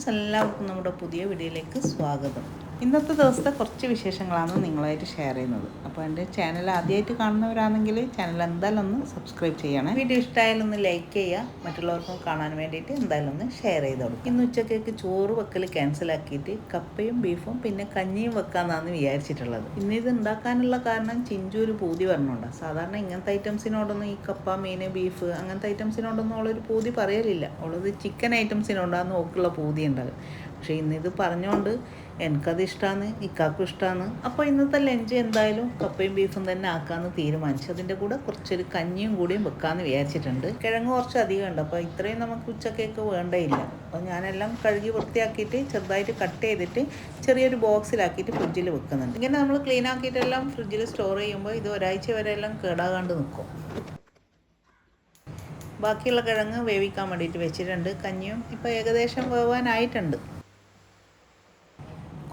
Friends എല്ലാവർക്കും നമ്മുടെ പുതിയ വീഡിയോയിലേക്ക് സ്വാഗതം. ഇന്നത്തെ ദിവസത്തെ കുറച്ച് വിശേഷങ്ങളാണ് നിങ്ങളായിട്ട് ഷെയർ ചെയ്യുന്നത്. അപ്പോൾ എന്റെ ചാനൽ ആദ്യമായിട്ട് കാണുന്നവരാണെങ്കിൽ ചാനൽ എന്തായാലും ഒന്ന് സബ്സ്ക്രൈബ് ചെയ്യണം. വീഡിയോ ഇഷ്ടമായാലും ഒന്ന് ലൈക്ക് ചെയ്യുക. മറ്റുള്ളവർക്കും കാണാൻ വേണ്ടിയിട്ട് എന്തായാലും ഒന്ന് ഷെയർ ചെയ്ത് കൊടുക്കും ഇന്ന് ഉച്ചക്കേക്ക് ചോറ് വെക്കൽ ക്യാൻസലാക്കിയിട്ട് കപ്പയും ബീഫും പിന്നെ കഞ്ഞിയും വെക്കാമെന്നാണ് വിചാരിച്ചിട്ടുള്ളത്. ഇന്ന് ഇത് ഉണ്ടാക്കാനുള്ള കാരണം ചിഞ്ചു ഒരു പൂതി പറഞ്ഞുകൊണ്ടാണ് സാധാരണ ഇങ്ങനത്തെ ഐറ്റംസിനോടൊന്നും ഈ കപ്പ മീൻ ബീഫ് അങ്ങനത്തെ ഐറ്റംസിനോടൊന്നും അവളൊരു പൂതി പറയലില്ല. അവളത് ചിക്കൻ ഐറ്റംസിനോടാണ് നോക്കുള്ള പൂതി ഉണ്ടാകുക പക്ഷേ ഇന്നിത് പറഞ്ഞുകൊണ്ട് എനിക്കത് ഇഷ്ടമാണ് ഇക്കാക്കും ഇഷ്ടമാണ് അപ്പോൾ ഇന്നത്തെ ലഞ്ച് എന്തായാലും കപ്പയും ബീഫും തന്നെ ആക്കാമെന്ന് തീരുമാനിച്ചു. അതിന്റെ കൂടെ കുറച്ചൊരു കഞ്ഞിയും കൂടിയും വെക്കാമെന്ന് വിചാരിച്ചിട്ടുണ്ട്. കിഴങ്ങ് കുറച്ച് അധികം ഉണ്ട്. അപ്പോൾ ഇത്രയും നമുക്ക് ഉച്ചക്കേക്ക് വേണ്ടയില്ല. അപ്പോൾ ഞാനെല്ലാം കഴുകി വൃത്തിയാക്കിയിട്ട് ചെറുതായിട്ട് കട്ട് ചെയ്തിട്ട് ചെറിയൊരു ബോക്സിലാക്കിയിട്ട് ഫ്രിഡ്ജിൽ വെക്കുന്നുണ്ട്. ഇങ്ങനെ നമ്മൾ ക്ലീൻ ആക്കിയിട്ടെല്ലാം ഫ്രിഡ്ജിൽ സ്റ്റോർ ചെയ്യുമ്പോൾ ഇത് ഒരാഴ്ച വരെ എല്ലാം കേടാകാണ്ട് നിൽക്കും. ബാക്കിയുള്ള കിഴങ്ങ് വേവിക്കാൻ വേണ്ടിയിട്ട് വെച്ചിട്ടുണ്ട്. കഞ്ഞിയും ഇപ്പോൾ ഏകദേശം വേവാനായിട്ടുണ്ട്.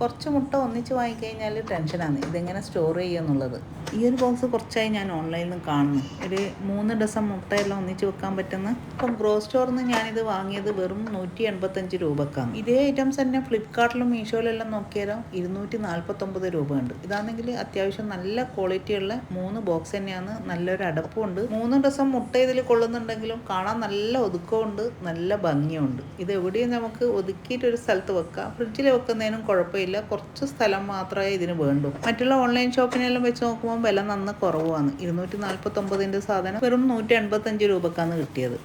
കുറച്ച് മുട്ട ഒന്നിച്ച് വാങ്ങിക്കഴിഞ്ഞാൽ ടെൻഷനാണ്. ഇതെങ്ങനെ സ്റ്റോർ ചെയ്യുക എന്നുള്ളത്. ഈ ഒരു ബോക്സ് കുറച്ചായി ഞാൻ ഓൺലൈനിൽ നിന്ന് കാണുന്നു. ഒരു മൂന്ന് ഡസൻ മുട്ടയെല്ലാം ഒന്നിച്ച് വെക്കാൻ പറ്റുന്ന അപ്പം ഗ്രോ സ്റ്റോറിൽ നിന്ന് ഞാനിത് വാങ്ങിയത് വെറും നൂറ്റി എൺപത്തഞ്ച് രൂപക്കാണ്. ഇതേ ഐറ്റംസ് തന്നെ ഫ്ലിപ്കാർട്ടിലും മീഷോയിലെല്ലാം നോക്കിയാലും ഇരുന്നൂറ്റി നാൽപ്പത്തൊമ്പത് രൂപയുണ്ട്. ഇതാണെങ്കിൽ അത്യാവശ്യം നല്ല ക്വാളിറ്റിയുള്ള മൂന്ന് ബോക്സ് തന്നെയാണ്. നല്ലൊരു അടപ്പുണ്ട് മൂന്ന് ഡസൻ മുട്ട ഇതിൽ കൊള്ളുന്നുണ്ടെങ്കിലും കാണാൻ നല്ല ഒതുക്കമുണ്ട്. നല്ല ഭംഗിയുണ്ട്. ഇത് എവിടെയും നമുക്ക് ഒതുക്കിയിട്ട് ഒരു സ്ഥലത്ത് വെക്കാം. ഫ്രിഡ്ജിൽ വെക്കുന്നതിനും കുഴപ്പമില്ല. കുറച്ച് സ്ഥലം മാത്രമേ ഇതിന് വേണ്ടൂ. മറ്റുള്ള ഓൺലൈൻ ഷോപ്പിനെല്ലാം വെച്ച് നോക്കുമ്പോൾ വില നന്ന് കുറവാണ്. ഇരുന്നൂറ്റി നാൽപ്പത്തൊമ്പതിന്റെ സാധനം വെറും നൂറ്റി എൺപത്തഞ്ച് രൂപക്കാണ് കിട്ടിയത്.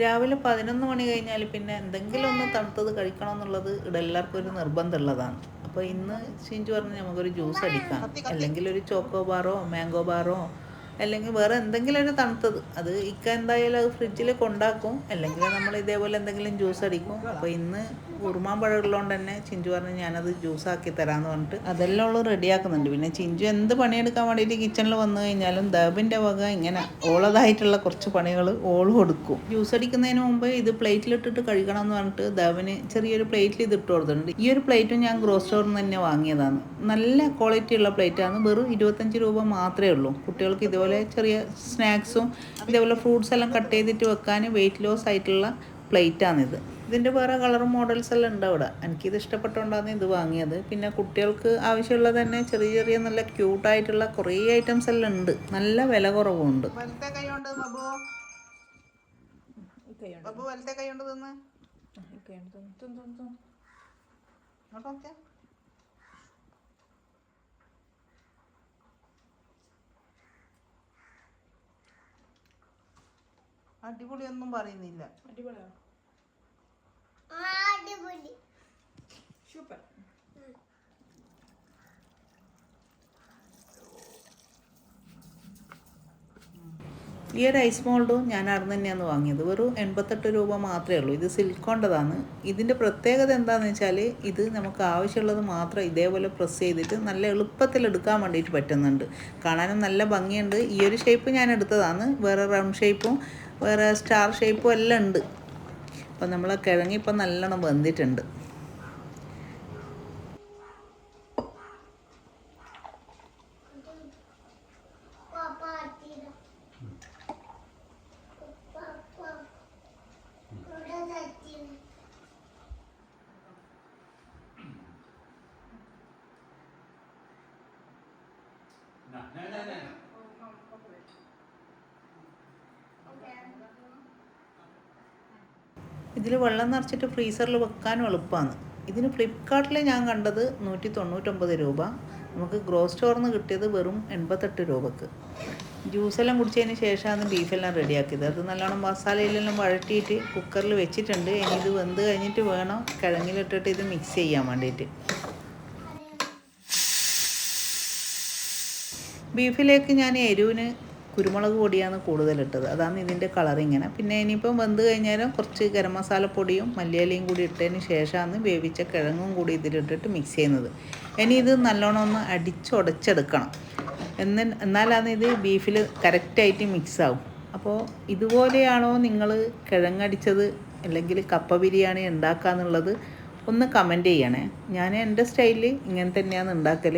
രാവിലെ പതിനൊന്ന് മണി കഴിഞ്ഞാൽ പിന്നെ എന്തെങ്കിലും ഒന്ന് തണുത്തത് കഴിക്കണം എന്നുള്ളത് ഇവിടെ എല്ലാവർക്കും ഒരു നിർബന്ധമുള്ളതാണ്. അപ്പോൾ ഇന്ന് ചിഞ്ചു പറഞ്ഞ് നമുക്കൊരു ജ്യൂസ് അടിക്കാം. അല്ലെങ്കിൽ ഒരു ചോക്കോ ബാറോ മാംഗോ ബാറോ അല്ലെങ്കിൽ വേറെ എന്തെങ്കിലും ഒരു തണുത്തത്. അത് ഇക്ക എന്തായാലും അത് ഫ്രിഡ്ജിൽ കൊണ്ടാക്കും. അല്ലെങ്കിൽ നമ്മൾ ഇതേപോലെ എന്തെങ്കിലും ജ്യൂസ് അടിക്കും. അപ്പോൾ ഇന്ന് ഉറുമാൻ പഴം ഉള്ളതുകൊണ്ട് തന്നെ ചിഞ്ചു പറഞ്ഞ് ഞാനത് ജ്യൂസ് ആക്കി തരാമെന്ന് പറഞ്ഞിട്ട് അതെല്ലാം ഉള്ളു റെഡിയാക്കുന്നുണ്ട് പിന്നെ ചിഞ്ചു എന്ത് പണിയെടുക്കാൻ വേണ്ടിയിട്ട് കിച്ചണിൽ വന്നു കഴിഞ്ഞാലും ദബിന്റെ വക ഇങ്ങനെ ഓളതായിട്ടുള്ള കുറച്ച് പണികൾ ഓൾ കൊടുക്കും. ജ്യൂസ് അടിക്കുന്നതിന് മുമ്പ് ഇത് പ്ലേറ്റിലിട്ടിട്ട് കഴിക്കണം എന്ന് പറഞ്ഞിട്ട് ദബിന് ചെറിയൊരു പ്ലേറ്റിൽ ഇത് ഇട്ട് കൊടുത്തിട്ടുണ്ട്. ഈ ഒരു പ്ലേറ്റും ഞാൻ ഗ്രോസ് സ്റ്റോറിൽ നിന്ന് തന്നെ വാങ്ങിയതാണ്. നല്ല ക്വാളിറ്റി ഉള്ള പ്ലേറ്റാണ് വെറും ഇരുപത്തഞ്ച് രൂപ മാത്രമേ ഉള്ളൂ. കുട്ടികൾക്ക് ഇതുപോലെ ചെറിയ സ്നാക്സും ഇതേപോലെ ഫ്രൂട്ട്സ് എല്ലാം കട്ട് ചെയ്തിട്ട് വെക്കാൻ വെയിറ്റ് ലോസ് ആയിട്ടുള്ള പ്ലേറ്റാണിത് ഇതിന്റെ വേറെ കളർ മോഡൽസ് എല്ലാം ഉണ്ട് അവിടെ. എനിക്കിത് ഇഷ്ടപ്പെട്ടുകൊണ്ടാണ് ഇത് വാങ്ങിയത്. പിന്നെ കുട്ടികൾക്ക് ആവശ്യമുള്ള തന്നെ ചെറിയ ചെറിയ നല്ല ക്യൂട്ടായിട്ടുള്ള കുറേ ഐറ്റംസ് എല്ലാം ഉണ്ട്. നല്ല വില കുറവുണ്ട് വലത്തെ കൈ തിന്ന് അടിപൊളിയൊന്നും പറയുന്നില്ല. അടിപൊളി. സൂപ്പർ. ഈ ഒരു ഐസ് മോൾഡും ഞാൻ അവിടെ തന്നെയാണ് വാങ്ങിയത്. വെറും എൺപത്തെട്ട് രൂപ മാത്രമേ ഉള്ളൂ. ഇത് സിൽക്കോണ്ടതാണ്. ഇതിന്റെ പ്രത്യേകത എന്താണെന്ന് വെച്ചാൽ ഇത് നമുക്ക് ആവശ്യമുള്ളത് മാത്രം ഇതേപോലെ പ്രസ് ചെയ്തിട്ട് നല്ല എളുപ്പത്തിൽ എടുക്കാൻ വേണ്ടിയിട്ട് പറ്റുന്നുണ്ട്. കാണാനും നല്ല ഭംഗിയുണ്ട്. ഈ ഒരു ഷേപ്പ് ഞാൻ എടുത്തതാണ്. വേറെ റൗണ്ട് ഷേപ്പും വേറെ സ്റ്റാർ ഷേപ്പും എല്ലാം ഉണ്ട്. അപ്പം നമ്മൾ കിഴങ്ങി ഇപ്പം നല്ലോണം വെന്തിട്ടുണ്ട് ഇതിൽ വെള്ളം നിറച്ചിട്ട് ഫ്രീസറിൽ വെക്കാനും എളുപ്പമാണ് ഇതിന് ഫ്ലിപ്കാർട്ടിൽ ഞാൻ കണ്ടത് നൂറ്റി തൊണ്ണൂറ്റൊമ്പത് രൂപ. നമുക്ക് ഗ്രോസ് സ്റ്റോറിൽ നിന്ന് കിട്ടിയത് വെറും എൺപത്തെട്ട് രൂപക്ക്. ജ്യൂസെല്ലാം കുടിച്ചതിന് ശേഷമാണ് ബീഫെല്ലാം റെഡിയാക്കിയത് അത് നല്ലോണം മസാലയിലെല്ലാം വഴറ്റിയിട്ട് കുക്കറിൽ വെച്ചിട്ടുണ്ട്. ഇനി ഇത് വെന്ത് കഴിഞ്ഞിട്ട് വേണം കിഴങ്ങിലിട്ടിട്ട് ഇത് മിക്സ് ചെയ്യാൻ വേണ്ടിയിട്ട് ബീഫിലേക്ക് ഞാൻ എരിവിന് കുരുമുളക് പൊടിയാണ് കൂടുതലിട്ടത്. അതാണ് ഇതിന്റെ ഇങ്ങനെ. പിന്നെ ഇനിയിപ്പം വെന്ത് കഴിഞ്ഞാലും കുറച്ച് ഗരം മസാല പൊടിയും മല്ലിയിലയും കൂടി ഇട്ടതിന് ശേഷമാണ് വേവിച്ച കിഴങ്ങും കൂടി ഇതിലിട്ടിട്ട് മിക്സ് ചെയ്യുന്നത്. ഇനി ഇത് നല്ലോണം ഒന്ന് അടിച്ചുടച്ചെടുക്കണം. എന്ന് എന്നാലാണ് ഇത് ബീഫിൽ കറക്റ്റായിട്ട് മിക്സ് ആവും. അപ്പോൾ ഇതുപോലെയാണോ നിങ്ങൾ കിഴങ്ങടിച്ചത് അല്ലെങ്കിൽ കപ്പ ബിരിയാണി ഉണ്ടാക്കുക എന്നുള്ളത് ഒന്ന് കമന്റ് ചെയ്യണേ. ഞാൻ എന്റെ സ്റ്റൈലിൽ ഇങ്ങനെ തന്നെയാണ് ഉണ്ടാക്കൽ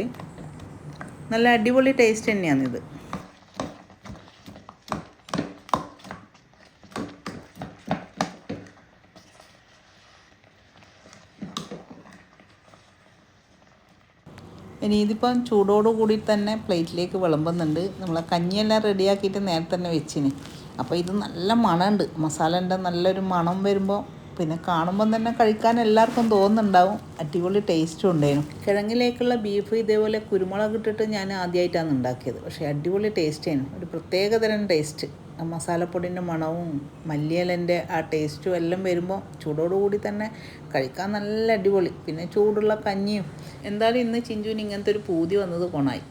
നല്ല അടിപൊളി ടേസ്റ്റ് തന്നെയാണിത്. ഇനി ഇതിപ്പം ചൂടോട് കൂടി തന്നെ പ്ലേറ്റിലേക്ക് വിളമ്പുന്നുണ്ട്. നമ്മൾ കഞ്ഞിയെല്ലാം റെഡിയാക്കിയിട്ട് നേരത്തെ തന്നെ വെച്ചിന്. അപ്പോൾ ഇത് നല്ല മണമുണ്ട്. മസാലേന്റെ നല്ലൊരു മണം വരുമ്പോൾ പിന്നെ കാണുമ്പം തന്നെ കഴിക്കാൻ എല്ലാവർക്കും തോന്നുന്നുണ്ടാവും. അടിപൊളി ടേസ്റ്റും ഉണ്ടായിരുന്നു. കിഴങ്ങിലേക്കുള്ള ബീഫ് ഇതേപോലെ കുരുമുളക് ഇട്ടിട്ട് ഞാൻ ആദ്യമായിട്ടാണ് ഉണ്ടാക്കിയത്. പക്ഷേ അടിപൊളി ടേസ്റ്റ് ആയിരുന്നു. ഒരു പ്രത്യേകതരം ടേസ്റ്റ് മസാലപ്പൊടിന്റെ മണവും മല്ലിയിലന്റെ ആ ടേസ്റ്റും എല്ലാം വരുമ്പോൾ ചൂടോടുകൂടി തന്നെ കഴിക്കാൻ നല്ല അടിപൊളി. പിന്നെ ചൂടുള്ള കഞ്ഞിയും. എന്തായാലും ഇന്ന് ചിഞ്ചുവിന് ഇങ്ങനത്തെ ഒരു പൂതി വന്നത് കൊണായി.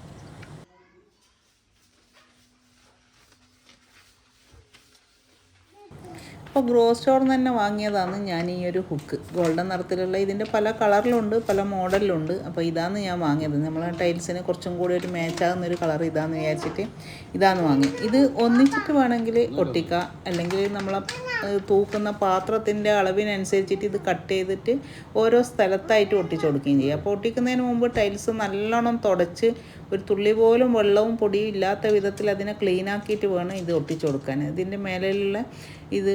അപ്പോൾ ഗ്രോ സ്റ്റോറിൽ നിന്ന് തന്നെ വാങ്ങിയതാണ് ഞാൻ ഈ ഒരു ഹുക്ക് ഗോൾഡൻ നിറത്തിലുള്ള ഇതിന്റെ പല കളറിലുണ്ട് പല മോഡലിലുണ്ട് അപ്പോൾ ഇതാണ് ഞാൻ വാങ്ങിയത്. നമ്മൾ ടൈൽസിന് കുറച്ചും കൂടി ഒരു മാച്ചാകുന്ന ഒരു കളർ ഇതാന്ന് വിചാരിച്ചിട്ട് ഇതാണ് വാങ്ങി. ഇത് ഒന്നിച്ചിട്ട് വേണമെങ്കിൽ ഒട്ടിക്കുക അല്ലെങ്കിൽ നമ്മൾ തൂക്കുന്ന പാത്രത്തിന്റെ അളവിനനുസരിച്ചിട്ട് ഇത് കട്ട് ചെയ്തിട്ട് ഓരോ സ്ഥലത്തായിട്ട് ഒട്ടിച്ച് കൊടുക്കുകയും ചെയ്യും. അപ്പോൾ ഒട്ടിക്കുന്നതിന് മുമ്പ് ടൈൽസ് നല്ലോണം തുടച്ച് ഒരു തുള്ളി പോലും വെള്ളവും പൊടിയും ഇല്ലാത്ത വിധത്തിൽ അതിനെ ക്ലീൻ ആക്കിയിട്ട് വേണം ഇത് ഒട്ടിച്ചു കൊടുക്കാൻ. ഇതിന്റെ മേലെയുള്ള ഇത്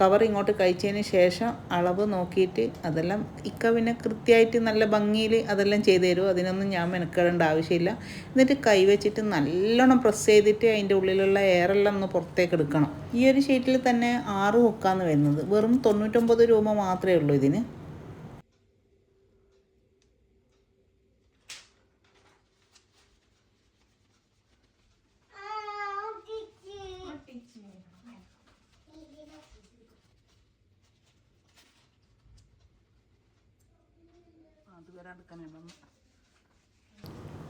കവർ ഇങ്ങോട്ട് കഴിച്ചതിന് ശേഷം അളവ് നോക്കിയിട്ട് അതെല്ലാം ഇക്ക പിന്നെ കൃത്യമായിട്ട് നല്ല ഭംഗിയിൽ അതെല്ലാം ചെയ്തു തരും അതിനൊന്നും ഞാൻ മെനക്കെടേണ്ട ആവശ്യമില്ല. എന്നിട്ട് കൈ വെച്ചിട്ട് നല്ലോണം പ്രസ് ചെയ്തിട്ട് അതിന്റെ ഉള്ളിലുള്ള എയറെല്ലാം ഒന്ന് പുറത്തേക്ക് എടുക്കണം. ഈ ഒരു ഷീറ്റിൽ തന്നെ ആറ് ഹുക്കാന്ന് വരുന്നത്. വെറും തൊണ്ണൂറ്റൊമ്പത് രൂപ മാത്രമേ ഉള്ളൂ ഇതിന് ആ ഒട്ടിച്ച്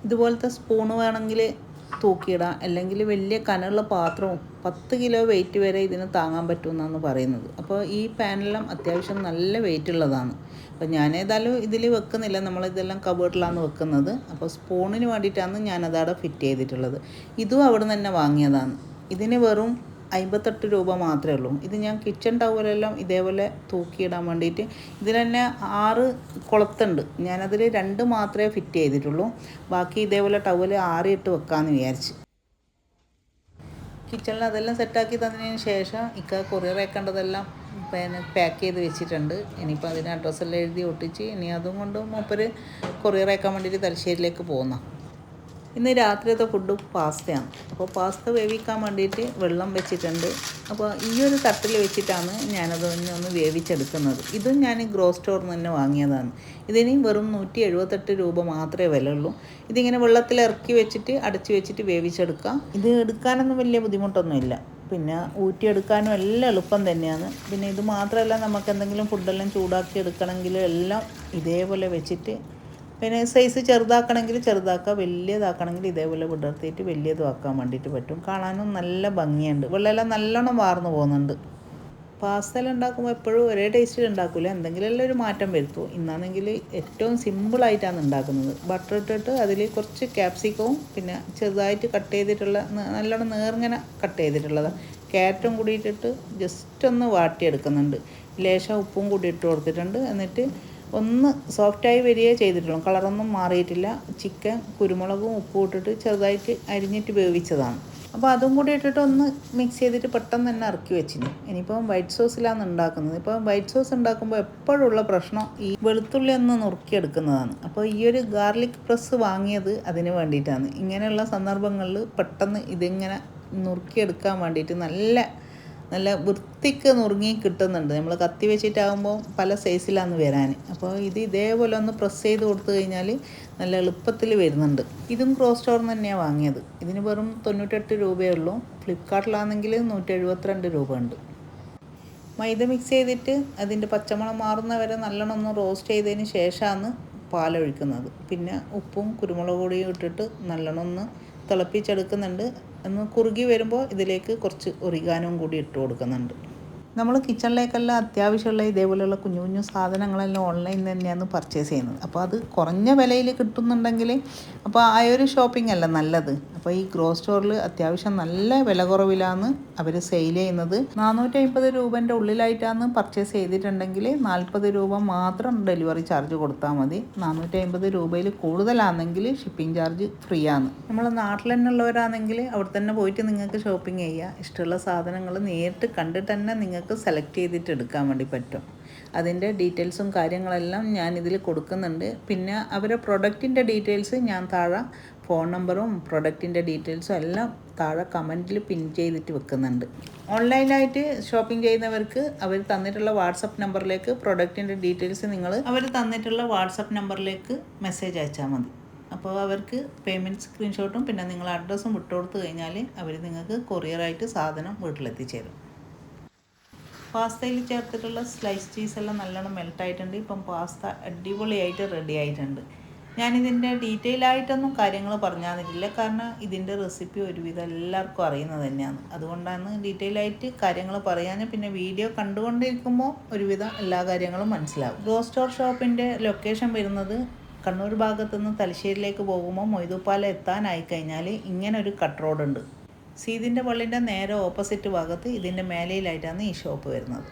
ഇതുപോലത്തെ സ്പൂണ് വേണമെങ്കിൽ തൂക്കിയിടാം. അല്ലെങ്കിൽ വലിയ കനമുള്ള പാത്രവും പത്ത് കിലോ വെയിറ്റ് വരെ ഇതിന് താങ്ങാൻ പറ്റുമെന്നാണ് പറയുന്നത്. അപ്പോൾ ഈ പാനെല്ലാം അത്യാവശ്യം നല്ല വെയിറ്റ് ഉള്ളതാണ്. അപ്പോൾ ഞാനേതായാലും ഇതിൽ വെക്കുന്നില്ല. നമ്മളിതെല്ലാം കബേർഡിലാണ് വെക്കുന്നത്. അപ്പോൾ സ്പൂണിന് വേണ്ടിയിട്ടാണ് ഞാനതവിടെ ഫിറ്റ് ചെയ്തിട്ടുള്ളത്. ഇതും അവിടെ നിന്ന് തന്നെ വാങ്ങിയതാണ്. ഇതിന് വെറും അമ്പത്തെട്ട് രൂപ മാത്രമേ ഉള്ളൂ. ഇത് ഞാൻ കിച്ചൺ ടവലെല്ലാം ഇതേപോലെ തൂക്കിയിടാൻ വേണ്ടിയിട്ട് ഇതിൽ തന്നെ ആറ് കുളത്തുണ്ട്. ഞാനതിൽ രണ്ട് മാത്രമേ ഫിറ്റ് ചെയ്തിട്ടുള്ളൂ. ബാക്കി ഇതേപോലെ ടവൽ ആറിയിട്ട് വെക്കാമെന്ന് വിചാരിച്ച്. കിച്ചണിൽ അതെല്ലാം സെറ്റാക്കി തന്നതിന് ശേഷം ഇക്ക കൊറിയർ അയക്കേണ്ടതെല്ലാം പിന്നെ പാക്ക് ചെയ്ത് വെച്ചിട്ടുണ്ട്. ഇനിയിപ്പോൾ അതിന് അഡ്രസ്സെല്ലാം എഴുതി ഒട്ടിച്ച് ഇനി അതും കൊണ്ടും മൂപ്പർ കൊറിയർ അയക്കാൻ വേണ്ടിയിട്ട് തലശ്ശേരിയിലേക്ക് പോകുന്ന ഇന്ന് രാത്രിയത്തെ ഫുഡ് പാസ്തയാണ്. അപ്പോൾ പാസ്ത വേവിക്കാൻ വേണ്ടിയിട്ട് വെള്ളം വെച്ചിട്ടുണ്ട്. അപ്പോൾ ഈ ഒരു തട്ടിൽ വെച്ചിട്ടാണ് ഞാനത് ഒന്ന് വേവിച്ചെടുക്കുന്നത്. ഇതും ഞാൻ ഗ്രോ സ്റ്റോറിൽ നിന്ന് വാങ്ങിയതാണ്. ഇതിന് വെറും നൂറ്റി എഴുപത്തെട്ട് രൂപ മാത്രമേ വില ഉള്ളൂ ഇതിങ്ങനെ വെള്ളത്തിൽ ഇറക്കി വെച്ചിട്ട് അടച്ചു വെച്ചിട്ട് വേവിച്ചെടുക്കാം ഇത് എടുക്കാനൊന്നും വലിയ ബുദ്ധിമുട്ടൊന്നുമില്ല. പിന്നെ ഊറ്റിയെടുക്കാനും എല്ലാം എളുപ്പം തന്നെയാണ്. പിന്നെ ഇത് മാത്രമല്ല നമുക്ക് എന്തെങ്കിലും ഫുഡെല്ലാം ചൂടാക്കി എടുക്കണമെങ്കിൽ എല്ലാം ഇതേപോലെ വെച്ചിട്ട് പിന്നെ സൈസ് ചെറുതാക്കണമെങ്കിൽ ചെറുതാക്കുക വലിയതാക്കണമെങ്കിൽ ഇതേപോലെ വിടർത്തിയിട്ട് വലിയതും ആക്കാൻ വേണ്ടിയിട്ട് പറ്റും. കാണാനും നല്ല ഭംഗിയുണ്ട്. വെള്ളമെല്ലാം നല്ലോണം വാർന്നു പോകുന്നുണ്ട്. പാസ്തല ഉണ്ടാക്കുമ്പോൾ എപ്പോഴും ഒരേ ടേസ്റ്റിൽ ഉണ്ടാക്കില്ല എന്തെങ്കിലും ഒരു മാറ്റം വരുത്തുമോ ഇന്നാണെങ്കിൽ ഏറ്റവും സിമ്പിളായിട്ടാണ് ഉണ്ടാക്കുന്നത്. ബട്ടർ ഇട്ടിട്ട് അതിൽ കുറച്ച് ക്യാപ്സിക്കവും പിന്നെ ചെറുതായിട്ട് കട്ട് ചെയ്തിട്ടുള്ള നല്ലോണം നേർങ്ങനെ കട്ട് ചെയ്തിട്ടുള്ളതാണ് ക്യാരറ്റും കൂടിയിട്ടിട്ട് ജസ്റ്റ് ഒന്ന് വാട്ടിയെടുക്കുന്നുണ്ട്. ലേശം ഉപ്പും കൂടി ഇട്ട് കൊടുത്തിട്ടുണ്ട്. എന്നിട്ട് ഒന്ന് സോഫ്റ്റായി വരികയേ ചെയ്തിട്ടുള്ളൂ. കളറൊന്നും മാറിയിട്ടില്ല. ചിക്കൻ കുരുമുളകും ഉപ്പും ഇട്ടിട്ട് ചെറുതായിട്ട് അരിഞ്ഞിട്ട് വേവിച്ചതാണ്. അപ്പോൾ അതും കൂടി ഇട്ടിട്ട് ഒന്ന് മിക്സ് ചെയ്തിട്ട് പെട്ടെന്ന് തന്നെ ഇറക്കി വെച്ചിന്. ഇനിയിപ്പം വൈറ്റ് സോസിലാണ് ഉണ്ടാക്കുന്നത്. ഇപ്പം വൈറ്റ് സോസ് ഉണ്ടാക്കുമ്പോൾ എപ്പോഴുള്ള പ്രശ്നം ഈ വെളുത്തുള്ളി ഒന്ന് നുറുക്കിയെടുക്കുന്നതാണ്. അപ്പോൾ ഈ ഒരു ഗാർലിക് പ്രസ് വാങ്ങിയത് അതിന് വേണ്ടിയിട്ടാണ്. ഇങ്ങനെയുള്ള സന്ദർഭങ്ങളിൽ പെട്ടെന്ന് ഇതിങ്ങനെ നുറുക്കിയെടുക്കാൻ വേണ്ടിയിട്ട് നല്ല നല്ല വൃത്തിക്ക് നുറുങ്ങി കിട്ടുന്നുണ്ട്. നമ്മൾ കത്തി വെച്ചിട്ടാകുമ്പോൾ പല സൈസിലാണ് വരാൻ. അപ്പോൾ ഇത് ഇതേപോലെ ഒന്ന് പ്രസ് ചെയ്ത് കൊടുത്തു കഴിഞ്ഞാൽ നല്ല എളുപ്പത്തിൽ വരുന്നുണ്ട്. ഇതും ക്രോസ് സ്റ്റോറിൽ തന്നെയാണ് വാങ്ങിയത്. ഇതിന് വെറും തൊണ്ണൂറ്റെട്ട് രൂപയേ ഉള്ളൂ. ഫ്ലിപ്കാർട്ടിലാണെങ്കിൽ നൂറ്റി എഴുപത്തിരണ്ട് രൂപ ഉണ്ട് മൈദ മിക്സ് ചെയ്തിട്ട് അതിന്റെ പച്ചമണം മാറുന്ന വരെ നല്ലോണം ഒന്ന് റോസ്റ്റ് ചെയ്തതിന് ശേഷമാണ് പാലൊഴിക്കുന്നത്. പിന്നെ ഉപ്പും കുരുമുളക് പൊടിയും ഇട്ടിട്ട് നല്ലോണം ഒന്ന് തിളപ്പിച്ചെടുക്കുന്നുണ്ട്. ഒന്ന് കുറുകി വരുമ്പോൾ ഇതിലേക്ക് കുറച്ച് ഒറിഗാനവും കൂടി ഇട്ട് കൊടുക്കുന്നുണ്ട്. നമ്മൾ കിച്ചണിലേക്കെല്ലാം അത്യാവശ്യമുള്ള ഇതേപോലെയുള്ള കുഞ്ഞു കുഞ്ഞു സാധനങ്ങളെല്ലാം ഓൺലൈനിൽ തന്നെയാണ് പർച്ചേസ് ചെയ്യുന്നത്. അപ്പോൾ അത് കുറഞ്ഞ വിലയിൽ കിട്ടുന്നുണ്ടെങ്കിൽ അപ്പോൾ ആ ഒരു ഷോപ്പിംഗ് അല്ല നല്ലത്. അപ്പോൾ ഈ ഗ്രോ സ്റ്റോറിൽ അത്യാവശ്യം നല്ല വില കുറവിലാണ് അവർ സെയിൽ ചെയ്യുന്നത്. നാനൂറ്റി അമ്പത് രൂപന്റെ ഉള്ളിലായിട്ടാണ് പർച്ചേസ് ചെയ്തിട്ടുണ്ടെങ്കിൽ നാൽപ്പത് രൂപ മാത്രം ഡെലിവറി ചാർജ് കൊടുത്താൽ മതി. നാനൂറ്റി അമ്പത് രൂപയിൽ കൂടുതലാണെങ്കിൽ ഷിപ്പിംഗ് ചാർജ് ഫ്രീ ആണ്. നമ്മൾ നാട്ടിൽ തന്നെ ഉള്ളവരാണെങ്കിൽ അവിടെ തന്നെ പോയിട്ട് നിങ്ങൾക്ക് ഷോപ്പിംഗ് ചെയ്യുക ഇഷ്ടമുള്ള സാധനങ്ങൾ നേരിട്ട് കണ്ടിട്ട് തന്നെ നിങ്ങൾക്ക് സെലക്ട് ചെയ്തിട്ട് എടുക്കാൻ വേണ്ടി പറ്റും. അതിന്റെ ഡീറ്റെയിൽസും കാര്യങ്ങളെല്ലാം ഞാൻ ഇതിൽ കൊടുക്കുന്നുണ്ട്. പിന്നെ അവരെ പ്രൊഡക്റ്റിന്റെ ഡീറ്റെയിൽസ് ഞാൻ താഴെ ഫോൺ നമ്പറും പ്രൊഡക്റ്റിന്റെ ഡീറ്റെയിൽസും എല്ലാം താഴെ കമന്റിൽ പിൻ ചെയ്തിട്ട് വെക്കുന്നുണ്ട്. ഓൺലൈനായിട്ട് ഷോപ്പിംഗ് ചെയ്യുന്നവർക്ക് അവർ തന്നിട്ടുള്ള വാട്സപ്പ് നമ്പറിലേക്ക് പ്രൊഡക്റ്റിന്റെ ഡീറ്റെയിൽസ് നിങ്ങൾ അവർ തന്നിട്ടുള്ള വാട്സപ്പ് നമ്പറിലേക്ക് മെസ്സേജ് അയച്ചാൽ മതി. അപ്പോൾ അവർക്ക് പേയ്മെന്റ് സ്ക്രീൻഷോട്ടും പിന്നെ നിങ്ങൾ അഡ്രസ്സും വിട്ടുകൊടുത്തു കഴിഞ്ഞാൽ അവർ നിങ്ങൾക്ക് കൊറിയറായിട്ട് സാധനം വീട്ടിലെത്തിച്ചേരും. പാസ്തയിൽ ചേർത്തിട്ടുള്ള സ്ലൈസ് ചീസ് എല്ലാം നല്ലോണം മെൽട്ടായിട്ടുണ്ട്. ഇപ്പം പാസ്ത അടിപൊളിയായിട്ട് റെഡി ആയിട്ടുണ്ട്. ഞാനിതിന്റെ ഡീറ്റെയിൽ ആയിട്ടൊന്നും കാര്യങ്ങൾ പറഞ്ഞു തന്നിട്ടില്ല കാരണം ഇതിന്റെ റെസിപ്പി ഒരുവിധം എല്ലാവർക്കും അറിയുന്നത് തന്നെയാണ്. അതുകൊണ്ടാണ് ഡീറ്റെയിൽ ആയിട്ട് കാര്യങ്ങൾ പറയാൻ. പിന്നെ വീഡിയോ കണ്ടുകൊണ്ടിരിക്കുമ്പോൾ ഒരുവിധം എല്ലാ കാര്യങ്ങളും മനസ്സിലാവും. ഗ്രോ സ്റ്റോർ ഷോപ്പിന്റെ ലൊക്കേഷൻ വരുന്നത് കണ്ണൂർ ഭാഗത്തുനിന്ന് തലശ്ശേരിയിലേക്ക് പോകുമ്പോൾ മൊയ്തുപ്പാലം എത്താനായി കഴിഞ്ഞാൽ ഇങ്ങനെ ഒരു കട്ട് റോഡുണ്ട് സീതിന്റെ പള്ളിന്റെ നേരെ ഓപ്പോസിറ്റ് ഭാഗത്ത് ഇതിന്റെ മേലയിലായിട്ടാണ് ഈ ഷോപ്പ് വരുന്നത്.